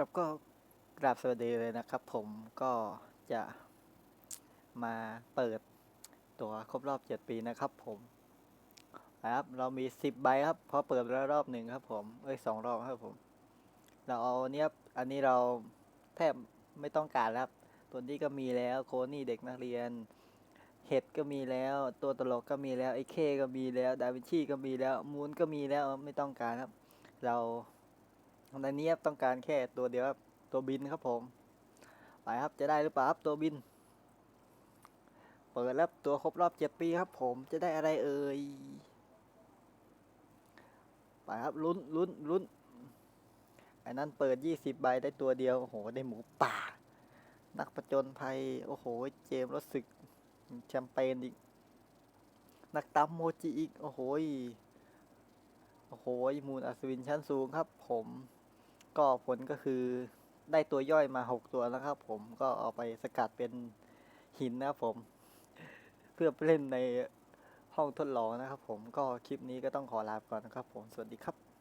ครับก็กราบสวัสดีเลยนะครับ ผมก็จะมาเปิดตัวครบรอบ 7 ปีนะครับ ผมนะครับ เรามี 10 ใบครับพราะเปิดแล้วรอบหนึ่งครับ ผมเอ้ยสองรอบครับผม เราเอาเนี้ยอันนี้เราแทบไม่ต้องการแล้วครับตัวนี้ก็มีแล้วโคนี่เด็กนักเรียนเห็ดก็มีแล้ว ตัวตลกก็มีแล้วไอ้เคก็มีแล้วดาวินชีก็มีแล้วมูนก็มีแล้วไม่ต้องการครับ เรา ในนี้ครับต้องการแค่ตัวเดียวครับตัวบินครับผม ไปครับจะได้หรือเปล่าครับตัวบิน เปิดแล้วตัวครบรอบเจ็ดปีครับผมจะได้อะไรเอ่ย ไปครับลุ้นลุ้นลุ้นไอ้นั่นเปิดยี่สิบใบได้ตัวเดียว โอ้โห ได้หมูป่า นักประจนภัย โอ้โห เจมรถศึก แชมเปญอีก นักตำโมจิอีก โอ้โหยโอ้โหมูลอัศวินชั้นสูงครับผม ก็ผลก็คือได้ตัวย่อยมาหกตัวแล้วครับผมก็เอาไปสกัดเป็นหินนะครับผม เพื่อเล่นในห้องทดลองนะครับผมก็คลิปนี้ก็ต้องขอลาไปก่อนนะครับผม สวัสดีครับ